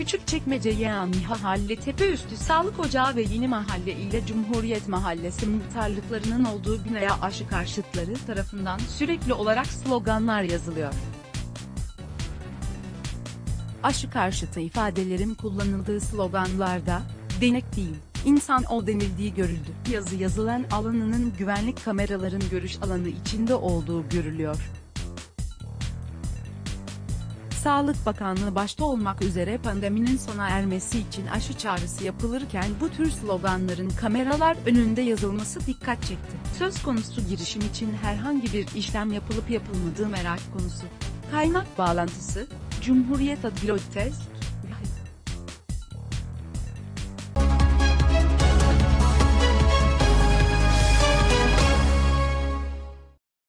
Büyükçekmece Yeğen Mahalle Tepeüstü Sağlık Ocağı ve Yeni Mahalle ile Cumhuriyet Mahallesi muhtarlıklarının olduğu binaya aşı karşıtları tarafından sürekli olarak sloganlar yazılıyor. Aşı karşıtı ifadelerin kullanıldığı sloganlarda, denek değil, insan ol denildiği görüldü. Yazı yazılan alanının güvenlik kameraların görüş alanı içinde olduğu görülüyor. Sağlık Bakanlığı başta olmak üzere pandeminin sona ermesi için aşı çağrısı yapılırken bu tür sloganların kameralar önünde yazılması dikkat çekti. Söz konusu girişim için herhangi bir işlem yapılıp yapılmadığı merak konusu. Kaynak bağlantısı, Cumhuriyet Adliyotest,